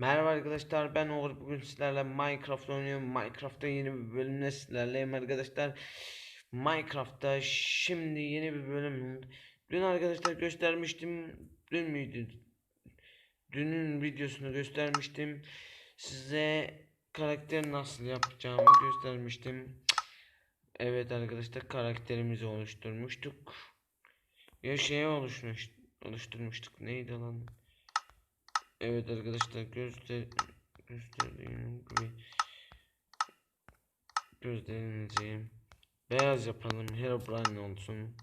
Merhaba arkadaşlar ben Uğur. Bugün sizlerle Minecraft oynuyorum. Minecraft'ta yeni bir bölümle sizlerleyim arkadaşlar. Minecraft'ta şimdi yeni bir bölüm. Dün arkadaşlar göstermiştim. Dün müydü? Dünün videosunu göstermiştim. Size karakter nasıl yapacağımı göstermiştim. Evet arkadaşlar karakterimizi oluşturmuştuk. Ya şeye oluşmuş, oluşturmuştuk. Neydi lan Evet arkadaşlar göster gösterdiğim gibi gözlerinizi beyaz yapalım Herobrine olsun.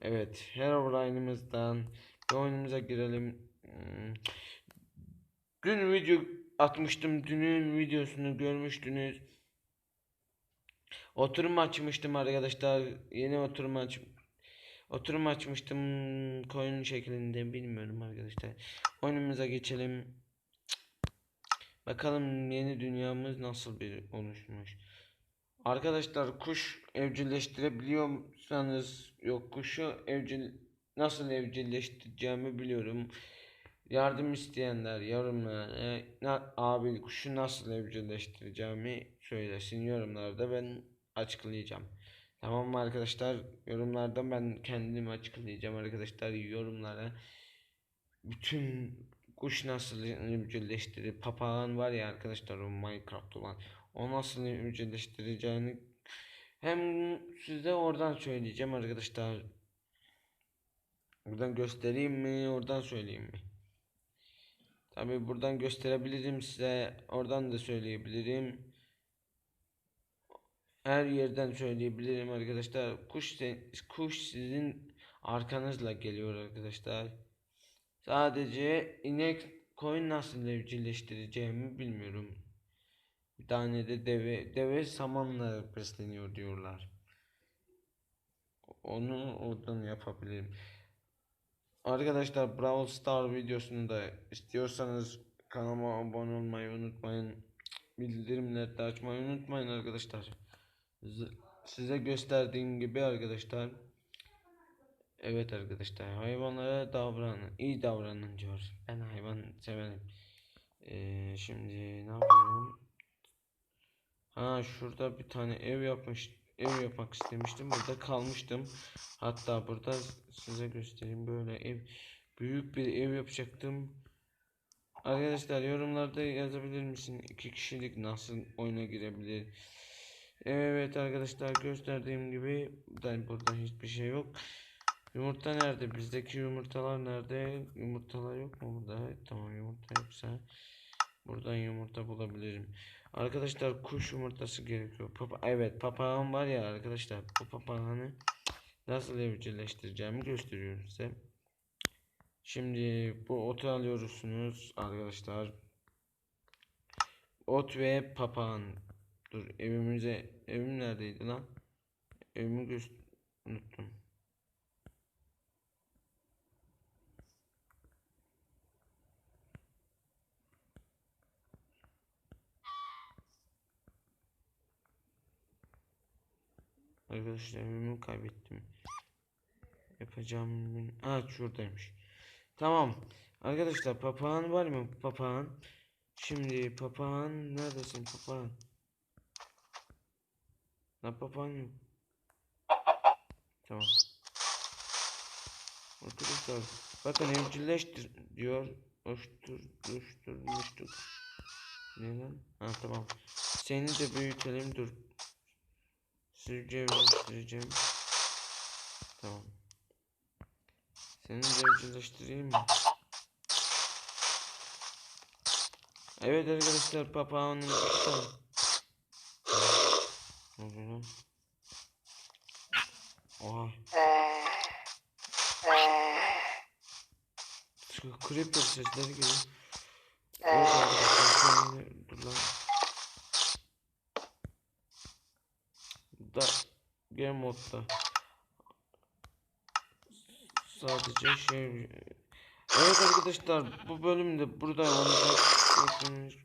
Evet Herobrine'ımızdan bir oyunumuza girelim. Hmm. Dün video atmıştım. Dünün videosunu görmüştünüz. Oturum açmıştım arkadaşlar. Yeni oturum aç Oturum açmıştım koyun şeklinde bilmiyorum arkadaşlar. Oyunumuza geçelim. Bakalım yeni dünyamız nasıl bir oluşmuş. Arkadaşlar kuş evcilleştirebiliyorsanız yok kuşu evcil nasıl evcilleştireceğimi biliyorum. Yardım isteyenler yorumlara abi kuşu nasıl evcilleştireceğimi söylesin yorumlarda ben açıklayacağım. Tamam mı arkadaşlar? Yorumlarda ben kendimi açıklayacağım arkadaşlar yorumlara. Bütün kuş nasıl evcilleştirir? Papağan var ya arkadaşlar o Minecraft olan. O nasıl evcilleştireceğini hem size oradan söyleyeceğim arkadaşlar. Buradan göstereyim mi? Oradan söyleyeyim mi? Tabi buradan gösterebilirim size. Oradan da söyleyebilirim her yerden söyleyebilirim arkadaşlar. Kuş kuş sizin arkanızla geliyor arkadaşlar. Sadece inek koyun nasıl evcilleştireceğimi bilmiyorum. Bir tane de deve deve samanla besleniyor diyorlar. Onu oradan yapabilirim. Arkadaşlar Brawl Star videosunu da istiyorsanız kanalıma abone olmayı unutmayın. Bildirimleri de açmayı unutmayın arkadaşlar size gösterdiğim gibi arkadaşlar. Evet arkadaşlar hayvanlara davranın iyi davranın diyor. Ben hayvan severim. Ee, şimdi ne yapıyorum ha şurada bir tane ev yapmış ev yapmak istemiştim. Burada kalmıştım. Hatta burada size göstereyim. Böyle ev büyük bir ev yapacaktım. Arkadaşlar yorumlarda yazabilir misin? İki kişilik nasıl oyuna girebilir Evet arkadaşlar gösterdiğim gibi ben burada hiçbir şey yok. Yumurta nerede? Bizdeki yumurtalar nerede? Yumurtalar yok mu burada? Tamam yumurta yoksa buradan yumurta bulabilirim. Arkadaşlar kuş yumurtası gerekiyor. Papa evet papağan var ya arkadaşlar. Bu papağanı nasıl evcilleştireceğimi gösteriyorum size. Şimdi bu otu alıyorsunuz arkadaşlar. Ot ve papağan Dur evimize evim neredeydi lan? Evimi göz unuttum. Arkadaşlar evimi kaybettim. Yapacağım gün. Aa şuradaymış. Tamam. Arkadaşlar papağan var mı? Papağan. Şimdi papağan neredesin papağan? Ne yapalım? Tamam. Arkadaşlar bakın evcilleştir diyor. Hoştur, hoşturmuştuk. Ne lan? Ha tamam. Seni de büyütelim dur. Sizce evcilleştireceğim. Tamam. Seni de evcilleştireyim mi? Evet arkadaşlar papağanın iki. Ne oluyor lan? Oha. Creeper sesleri geliyor. Evet arkadaşlar dur lan. Da game modda. Sadece şey Evet arkadaşlar bu bölümde burada olacak.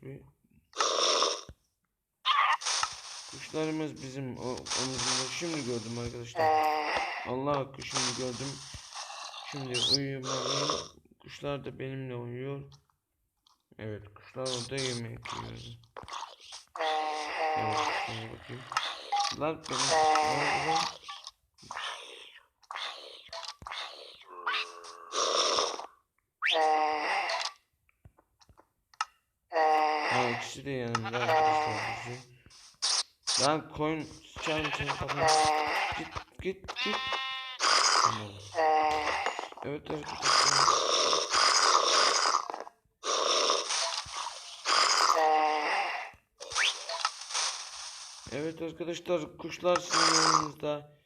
bir Kuşlarımız bizim o omuzunda. Şimdi gördüm arkadaşlar. Allah hakkı şimdi gördüm. Şimdi uyumalıyım. Kuşlar da benimle uyuyor. Evet kuşlar orada yemek yiyor. Evet. Lan benim? Ha ikisi de. Lan koyun sıçarım senin kafana. Git git git. Evet arkadaşlar. Evet arkadaşlar kuşlar sizin yanınızda.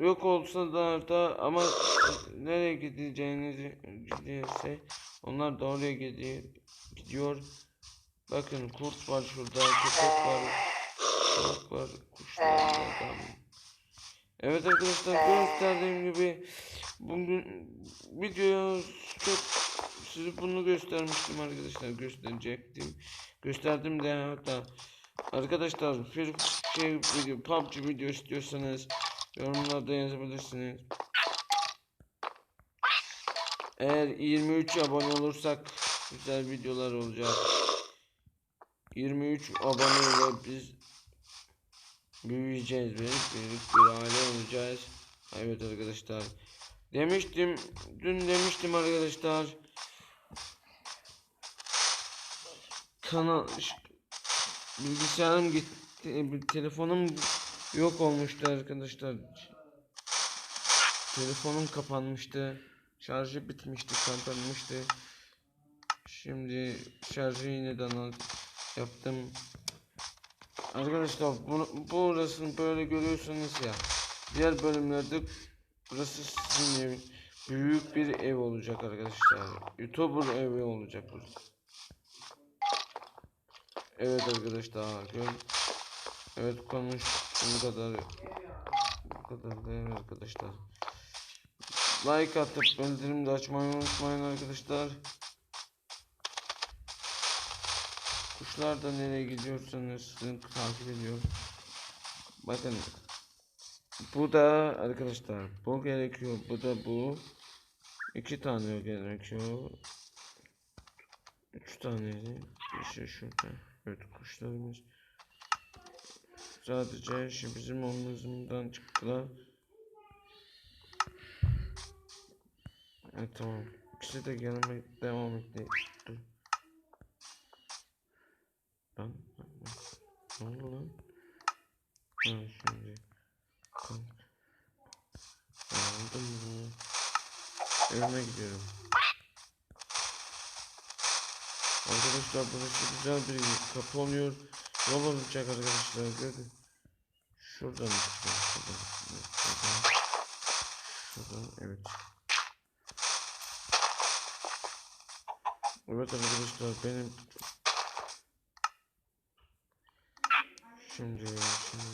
Yok olsa da da ama nereye gideceğinizi giderse onlar da oraya gidiyor. gidiyor. Bakın kurt var şurada, köpek var, tavuk var, kuşlar var. adam. Evet arkadaşlar gösterdiğim gibi bugün videoya çok size bunu göstermiştim arkadaşlar gösterecektim. Gösterdim de hatta arkadaşlar bir şey video PUBG video istiyorsanız yorumlarda yazabilirsiniz. Eğer 23 abone olursak güzel videolar olacak. 23 aboneyle biz büyüyeceğiz büyük büyük bir aile olacağız. Evet arkadaşlar. Demiştim dün demiştim arkadaşlar. Kanal bilgisayarım gitti bir telefonum yok olmuştu arkadaşlar. Telefonum kapanmıştı. Şarjı bitmişti, kapanmıştı. Şimdi şarjı yeniden yaptım. Arkadaşlar bu, burasını böyle görüyorsunuz ya. Diğer bölümlerde burası sizin evin. Büyük bir ev olacak arkadaşlar. YouTuber evi olacak burası. Evet arkadaşlar. Gör. Evet konuş. Bu kadar. Bu kadar değil arkadaşlar. Like atıp bildirim de açmayı unutmayın arkadaşlar. Kuşlar da nereye gidiyorsanız sizin takip ediyor. Bakın. Bu da arkadaşlar bu gerekiyor. Bu da bu. İki tane gerekiyor. Üç. Bir şey şurada. Evet kuşlarımız. Sadece şu bizim omuzumuzdan çıktılar. Evet tamam. İkisi de gelmeye devam etti. Dur. Lan. Ne oldu lan? Ha şimdi. Aldım bunu. Evime gidiyorum. Arkadaşlar burası güzel bir kapı oluyor. Yol olacak arkadaşlar görün. Şuradan çıkıyor. Şuradan. Şuradan. Şuradan. Evet. Evet arkadaşlar benim Şimdi şimdi.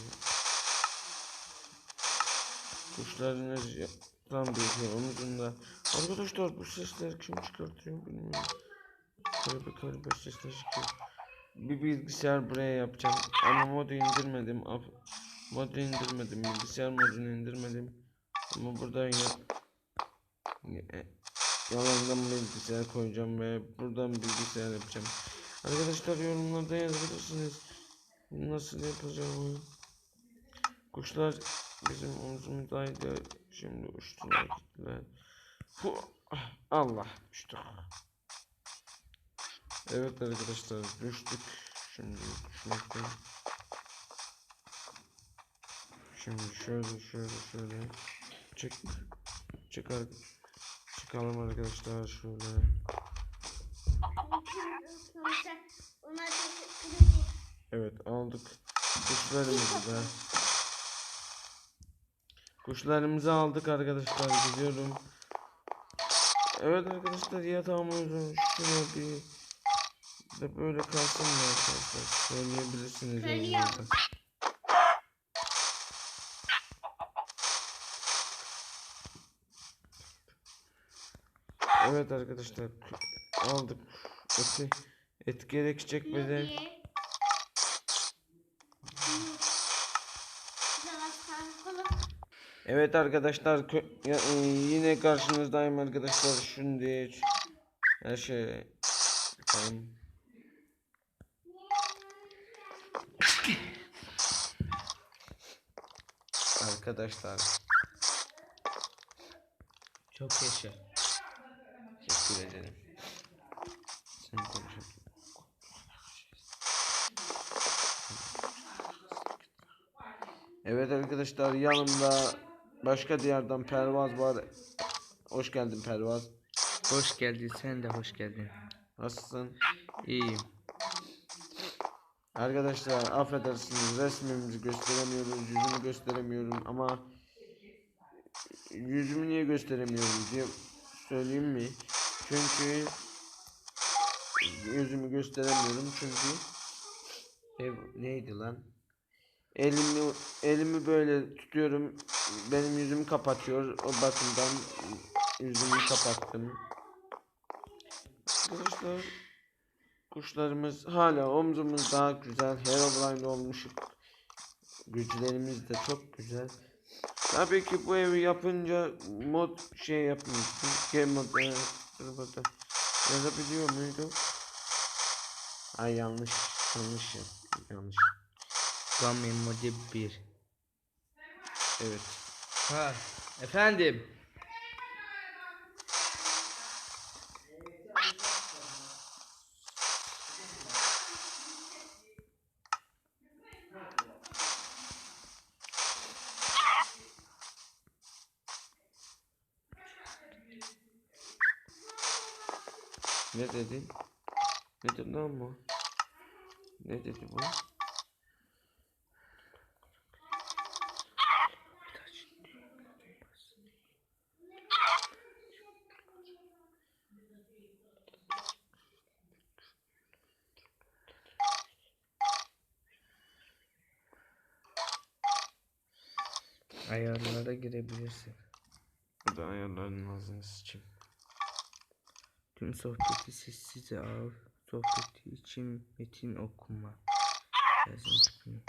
Kuşlarınız tam bir şey omuzunda. Arkadaşlar bu sesleri kim çıkartıyor bilmiyorum. Garip garip sesler çıkıyor. Bir bilgisayar buraya yapacağım. Ama modu indirmedim. Modu indirmedim. Bilgisayar modunu indirmedim. Ama burada ya ya- Yalandan bilgisayar koyacağım ve buradan bilgisayar yapacağım. Arkadaşlar yorumlarda yazabilirsiniz Nasıl yapacağımı Kuşlar bizim omzumuzdaydı Şimdi uçtular gittiler Allah uçtuk Evet arkadaşlar düştük Şimdi uçmaktan Şimdi şöyle şöyle şöyle Çık Çıkar Çıkalım arkadaşlar şöyle Ona teşekkür ederim. Evet aldık kuşlarımızı da. Kuşlarımızı aldık arkadaşlar gidiyorum. Evet arkadaşlar yatağımızın şuna bir de böyle kalsın mı arkadaşlar söyleyebilirsiniz Söylüyorum. Evet arkadaşlar aldık eti et gerekecek bize. Evet arkadaşlar ya- e, yine karşınızdayım arkadaşlar şimdi her şey bakalım. Arkadaşlar Çok yaşa. teşekkür ederim. Sen konuşalım. Evet arkadaşlar yanımda başka diyardan Pervaz var. Hoş geldin Pervaz. Hoş geldin. Sen de hoş geldin. Nasılsın? İyiyim. Arkadaşlar affedersiniz resmimizi gösteremiyoruz, yüzümü gösteremiyorum ama yüzümü niye gösteremiyorum diye söyleyeyim mi? Çünkü yüzümü gösteremiyorum çünkü ev neydi lan? Elimi elimi böyle tutuyorum. Benim yüzümü kapatıyor. O bakımdan yüzümü kapattım. Arkadaşlar Kuşlarımız hala omzumuz daha güzel. Herobrine olmuş. Güçlerimiz de çok güzel. Tabii ki bu evi yapınca mod şey yapmıştım. Game mod e, burada. Yazabiliyor muydu? Ay yanlış. Yanlış ya. Yanlış. Game Mode 1. Evet. Ha, efendim. Ne dedin? Ne dedi lan bu? Ne dedi bu? Ayarlara girebilirsin. Bu da ayarların ağzını sıçayım. Tüm sohbeti sessize al. Sohbeti için metin okuma. Yazım tipini.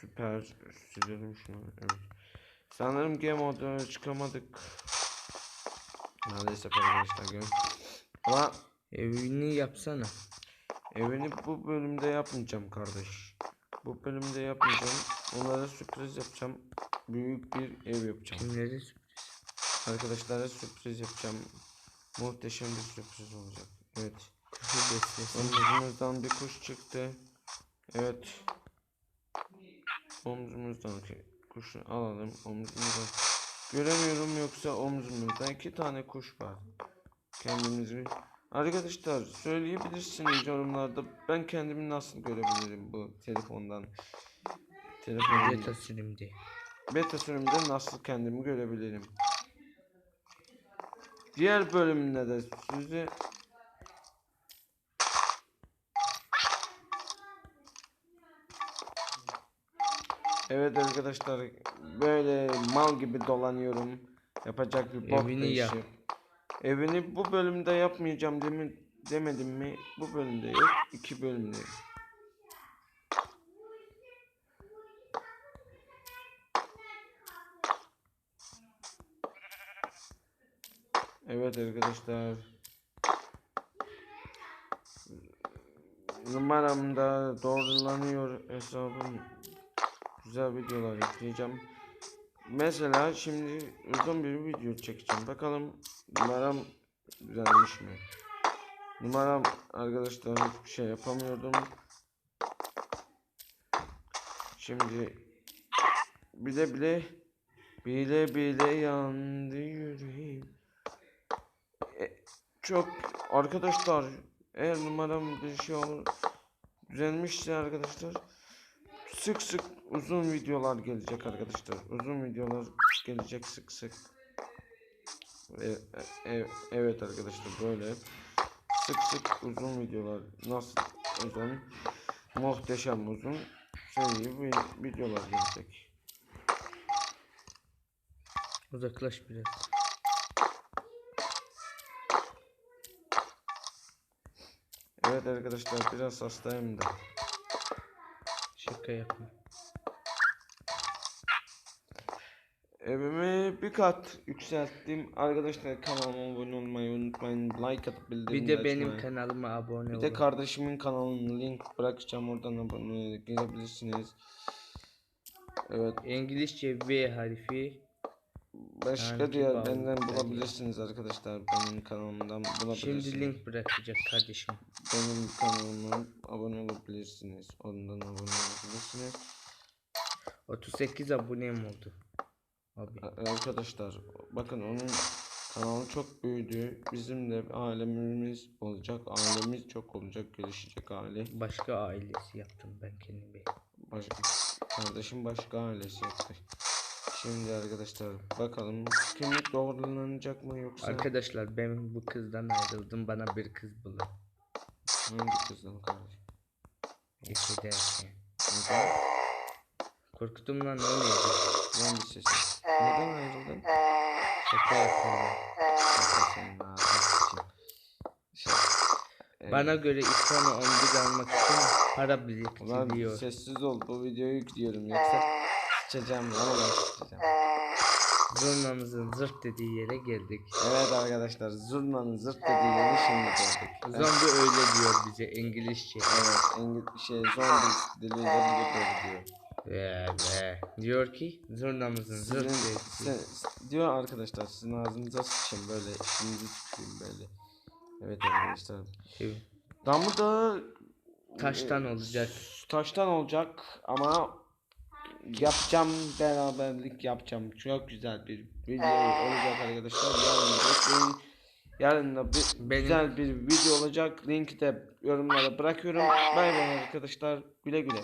Süper silelim şunu. Evet. Sanırım game moda çıkamadık. Maalesef arkadaşlar görün. Ama Evini yapsana. evini bu bölümde yapmayacağım kardeş. Bu bölümde yapmayacağım. Onlara sürpriz yapacağım. Büyük bir ev yapacağım. Kimleri Arkadaşlara sürpriz yapacağım. Muhteşem bir sürpriz olacak. Evet. kuşu beslesin. Omzumuzdan bir kuş çıktı. Evet. Omzumuzdan kuşu alalım. Omzumuzdan. Göremiyorum yoksa omzumuzda iki tane kuş var. Kendimizi Arkadaşlar söyleyebilirsiniz yorumlarda ben kendimi nasıl görebilirim bu telefondan. Telefondan Beta sürümde. beta sürümde nasıl kendimi görebilirim. Diğer bölümünde de size Evet arkadaşlar böyle mal gibi dolanıyorum. Yapacak bir bok Evini yap. Evini bu bölümde yapmayacağım demin demedim mi? Bu bölümde yok. iki bölümde. Evet arkadaşlar. Numaramda doğrulanıyor hesabım. Güzel videolar yükleyeceğim. Mesela şimdi uzun bir video çekeceğim. Bakalım numaram güzelmiş mi? Numaram arkadaşlar hiçbir şey yapamıyordum. Şimdi bile bile bile bile yandı yüreğim. E, çok arkadaşlar eğer numaram bir şey olur düzelmişse arkadaşlar sık sık uzun videolar gelecek arkadaşlar. Uzun videolar gelecek sık sık. E, e, evet arkadaşlar böyle sık sık uzun videolar nasıl uzun muhteşem uzun seri vi- videolar gelecek. Uzaklaş biraz. Evet arkadaşlar biraz hastayım da. Şaka yapma. Evimi bir kat yükselttim. Arkadaşlar kanalıma abone olmayı unutmayın. Like atıp Bir bildirimleri de benim açmayı. kanalıma abone Bir olun. de kardeşimin kanalının link bırakacağım oradan abone gelebilirsiniz. Evet. İngilizce V harfi. Başka Yani diğerlerinden kibar- bulabilirsiniz arkadaşlar. Benim kanalımdan bulabilirsiniz. Şimdi link bırakacak kardeşim. Benim kanalıma abone olabilirsiniz. Ondan abone olabilirsiniz. 38 abonem oldu. Abi. Arkadaşlar bakın onun kanalı çok büyüdü. Bizim de alemimiz olacak. Ailemiz çok olacak. Gelişecek aile. Başka ailesi yaptım ben kendime. Başka, kardeşim başka ailesi yaptı. Şimdi arkadaşlar bakalım kimlik doğrulanacak mı yoksa Arkadaşlar ben bu kızdan ayrıldım. Bana bir kız bulun. hangi kızdan kardeşim? Geçederken. Neden? Korktum lan ne oluyor? Lan bir sesi. Neden ayrıldın? Şaka yapıyorum. Senin ağzını sıçayım. Şey, Bana göre İslam'ı 11 almak için para Ulan biriktiriyor. sessiz ol bu videoyu yüklüyorum yoksa sıçacağım lan ulan sıçacağım. Zurnamızın zırt dediği yere geldik. Evet arkadaşlar zurnanın zırt dediği yeri şimdi gördük. Evet, Zombi öyle diyor bize İngilizce. evet İngiliz şey zombi diliyle bir diyor. Ve ve. Diyor ki zurnamızın zırt Sizin, dediği. se- diyor arkadaşlar sizin ağzınıza sıçayım böyle işinizi çıkayım böyle. Evet arkadaşlar. Evet. Damı da Taştan olacak. taştan olacak ama yapacağım beraberlik yapacağım. Çok güzel bir video olacak arkadaşlar. Yarın bekleyin. Yarın da bir Benim- güzel bir video olacak. Linki de yorumlara bırakıyorum. Bay bay arkadaşlar. Güle güle.